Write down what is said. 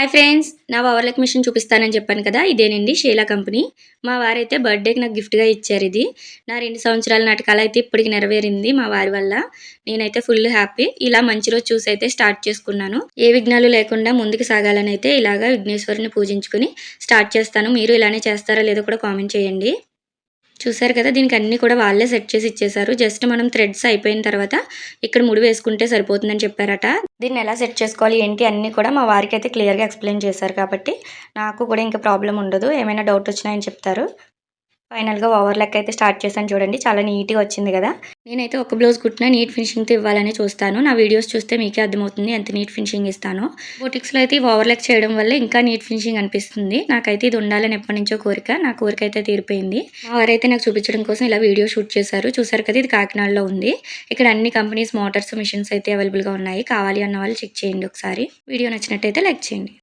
Hi friends నా పవర్లెక్ machine చూపిస్తానని చెప్పాను కదా ఇదేనండి షీలా కంపెనీ మా వారైతే బర్త్డేకి నాకు గిఫ్ట్గా ఇచ్చారు ఇది. నా రెండు సంవత్సరాల నాటి కళ అయితే ఇప్పటికి నెరవేరింది మా వారి వల్ల. నేనైతే ఫుల్ హ్యాపీ ఇలా మంచి రోజు చూసి అయితే స్టార్ట్ చేసుకున్నాను. ఏ విఘ్నాలు లేకుండా ముందుకు సాగాలని అయితే ఇలాగా విఘ్నేశ్వరుని పూజించుకుని స్టార్ట్ చేస్తాను. మీరు ఇలానే చేస్తారా లేదో కూడా కామెంట్ చేయండి. చూసారు కదా దీనికి అన్ని కూడా వాళ్ళే సెట్ చేసి ఇచ్చేసారు జస్ట్ మనం థ్రెడ్స్ అయిపోయిన తర్వాత ఇక్కడ ముడి వేసుకుంటే సరిపోతుందని చెప్పారట. దీన్ని ఎలా సెట్ చేసుకోవాలి ఏంటి అన్నీ కూడా మా వారికి అయితే క్లియర్గా ఎక్స్ప్లెయిన్ చేశారు కాబట్టి నాకు కూడా ఇంకా ప్రాబ్లం ఉండదు. ఏమైనా డౌట్ వచ్చినాయని చెప్తారు. ఫైనల్గా ఓవర్ లెక్ అయితే స్టార్ట్ చేశాను చూడండి. చాలా నీట్గా వచ్చింది కదా. నేనైతే ఒక బ్లౌజ్ కుట్టినా నీట్ ఫినిషింగ్తో ఇవ్వాలని చూస్తాను. నా వీడియోస్ చూస్తే మీకే అర్థమవుతుంది ఎంత నీట్ ఫినిషింగ్ ఇస్తాను. బోటిక్స్లో అయితే ఈ ఓవర్ లెక్ చేయడం వల్ల ఇంకా నీట్ ఫినిషింగ్ అనిపిస్తుంది. నాకైతే ఇది ఉండాలని ఎప్పటి నుంచో కోరిక. నా కోరిక అయితే తీరిపోయింది. మా వారైతే నాకు చూపించడం కోసం ఇలా వీడియో షూట్ చేశారు. చూసారు కదా ఇది కాకినాడలో ఉంది. ఇక్కడ అన్ని కంపెనీస్ మోటార్స్ మిషన్స్ అయితే అవైలబుల్గా ఉన్నాయి. కావాలి అన్న వాళ్ళు చెక్ చేయండి ఒకసారి. వీడియో నచ్చినట్టయితే లైక్ చేయండి.